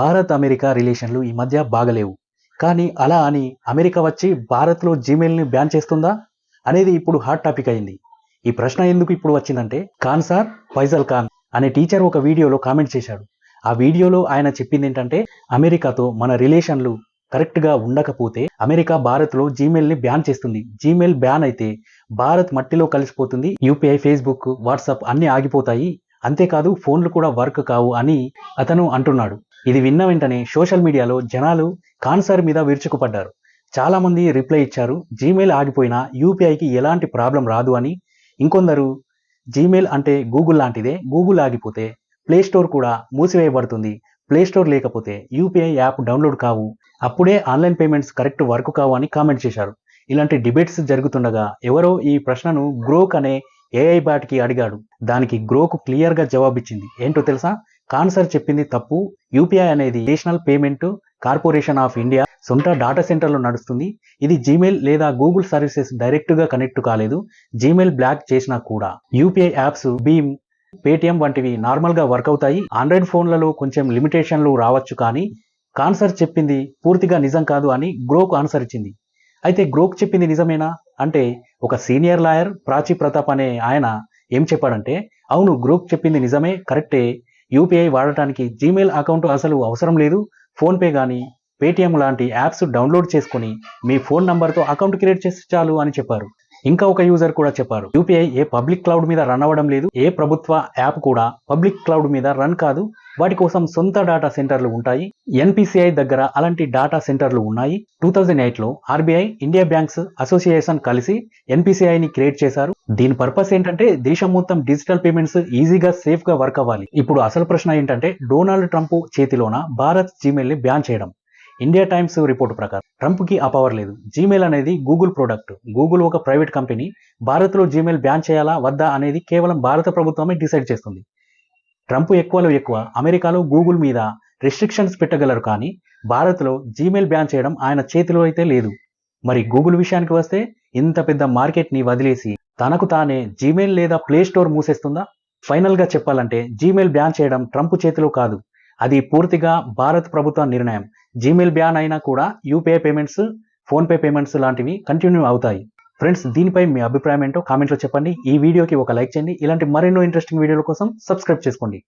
Bharat America రిలేషన్లు ఈ మధ్య బాగలేవు. కానీ అలా అని అమెరికా వచ్చి భారత్లో జీమెయిల్ని బ్యాన్ చేస్తుందా? అనేది ఇప్పుడు హాట్ టాపిక్ అయింది. ఈ ప్రశ్న ఎందుకు ఇప్పుడు వచ్చిందంటే ఖాన్ సార్ ఫైజల్ ఖాన్ అనే టీచర్ ఒక వీడియోలో కామెంట్ చేశాడు. ఆ వీడియోలో ఆయన చెప్పింది ఏంటంటే అమెరికాతో మన రిలేషన్లు కరెక్ట్గా ఉండకపోతే అమెరికా భారత్లో జీమెయిల్ని బ్యాన్ చేస్తుంది. జీమెయిల్ బ్యాన్ అయితే భారత్ మట్టిలో కలిసిపోతుంది. యూపీఐ ఫేస్బుక్ వాట్సాప్ అన్నీ ఆగిపోతాయి. అంతేకాదు ఫోన్లు కూడా వర్క్ కావు అని అతను అంటున్నాడు. ఇది విన్న వెంటనే సోషల్ మీడియాలో జనాలు కాన్సర్ మీద విరుచుకుపడ్డారు. చాలామంది రిప్లై ఇచ్చారు జీమెయిల్ ఆగిపోయినా యూపీఐకి ఎలాంటి ప్రాబ్లం రాదు అని. ఇంకొందరు జీమెయిల్ అంటే గూగుల్ లాంటిదే గూగుల్ ఆగిపోతే ప్లే స్టోర్ కూడా మూసివేయబడుతుంది ప్లే స్టోర్ లేకపోతే యూపీఐ యాప్ డౌన్లోడ్ కావు అప్పుడే ఆన్లైన్ పేమెంట్స్ కరెక్ట్ వర్క్ కావు అని కామెంట్ చేశారు. ఇలాంటి డిబేట్స్ జరుగుతుండగా ఎవరో ఈ ప్రశ్నను గ్రోక్ అనే ఏఐ బాట్కి అడిగాడు. దానికి గ్రోకు క్లియర్గా జవాబిచ్చింది. ఏంటో తెలుసా? కాన్సర్ చెప్పింది తప్పు. యూపీఐ అనేది national payment corporation of India సొంత డాటా సెంటర్లో నడుస్తుంది. ఇది జీమెయిల్ లేదా గూగుల్ సర్వీసెస్ డైరెక్ట్గా కనెక్ట్ కాలేదు. జీమెయిల్ బ్లాక్ చేసినా కూడా. యూపీఐ యాప్స్ భీమ్ పేటిఎం వంటివి నార్మల్గా వర్క్ అవుతాయి. ఆండ్రాయిడ్ ఫోన్లలో కొంచెం లిమిటేషన్లు రావచ్చు కానీ కాన్సర్ చెప్పింది పూర్తిగా నిజం కాదు అని గ్రోకు ఆన్సర్ ఇచ్చింది. అయితే గ్రోక్ చెప్పింది నిజమేనా? అంటే ఒక సీనియర్ లాయర్ ప్రాచీ ప్రతాప్ అనే ఆయన ఏం చెప్పాడంటే అవును గ్రోక్ చెప్పింది నిజమే కరెక్టే. యూపీఐ వాడటానికి జీమెయిల్ అకౌంట్ అసలు అవసరం లేదు. ఫోన్పే కానీ పేటిఎం లాంటి యాప్స్ డౌన్లోడ్ చేసుకుని మీ ఫోన్ నంబర్తో అకౌంట్ క్రియేట్ చేస్తే చాలు అని చెప్పారు. ఇంకా ఒక యూజర్ కూడా చెప్పారు. యూపీఐ ఏ పబ్లిక్ క్లౌడ్ మీద రన్ అవ్వడం లేదు. ఏ ప్రభుత్వ యాప్ కూడా పబ్లిక్ క్లౌడ్ మీద రన్ కాదు. వాటి కోసం సొంత డేటా సెంటర్లు ఉంటాయి. ఎన్పిసిఐ దగ్గర అలాంటి డేటా సెంటర్లు ఉన్నాయి. టూ థౌజండ్ ఎయిట్లో ఆర్బీఐ ఇండియా బ్యాంక్స్ అసోసియేషన్ కలిసి ఎన్పిసిఐని క్రియేట్ చేశారు. దీని పర్పస్ ఏంటంటే దేశం మొత్తం డిజిటల్ పేమెంట్స్ ఈజీగా సేఫ్గా వర్క్ అవ్వాలి. ఇప్పుడు అసలు ప్రశ్న ఏంటంటే డొనాల్డ్ ట్రంప్ చేతిలోన భారత్ జీమెయిల్ని బ్యాన్ చేయడం. ఇండియా టైమ్స్ రిపోర్ట్ ప్రకారం ట్రంప్కి ఆ పవర్ లేదు. జీమెయిల్ అనేది గూగుల్ ప్రోడక్ట్ గూగుల్ ఒక ప్రైవేట్ కంపెనీ భారత్లో జీమెయిల్ బ్యాన్ చేయాలా వద్దా అనేది కేవలం భారత ప్రభుత్వమే డిసైడ్ చేస్తుంది. ట్రంప్ ఎక్కువలో ఎక్కువ అమెరికాలో గూగుల్ మీద రిస్ట్రిక్షన్స్ పెట్టగలరు కానీ భారత్లో జీమెయిల్ బ్యాన్ చేయడం ఆయన చేతిలో అయితే లేదు. మరి గూగుల్ విషయానికి వస్తే ఇంత పెద్ద మార్కెట్ని వదిలేసి తనకు తానే జీమెయిల్ లేదా ప్లే స్టోర్ మూసేస్తుందా? ఫైనల్గా చెప్పాలంటే జీమెయిల్ బ్యాన్ చేయడం ట్రంప్ చేతిలో కాదు. అది పూర్తిగా భారత్ ప్రభుత్వ నిర్ణయం. జీమెయిల్ బ్యాన్ అయినా కూడా యూపీఐ పేమెంట్స్ ఫోన్పే పేమెంట్స్ లాంటివి కంటిన్యూ అవుతాయి. ఫ్రెండ్స్ దీనిపై మీ అభిప్రాయం ఏంటో కామెంట్లో చెప్పండి. ఈ వీడియోకి ఒక లైక్ చేయండి. ఇలాంటి మరెన్నో ఇంట్రెస్టింగ్ వీడియోల కోసం సబ్స్క్రైబ్ చేసుకోండి.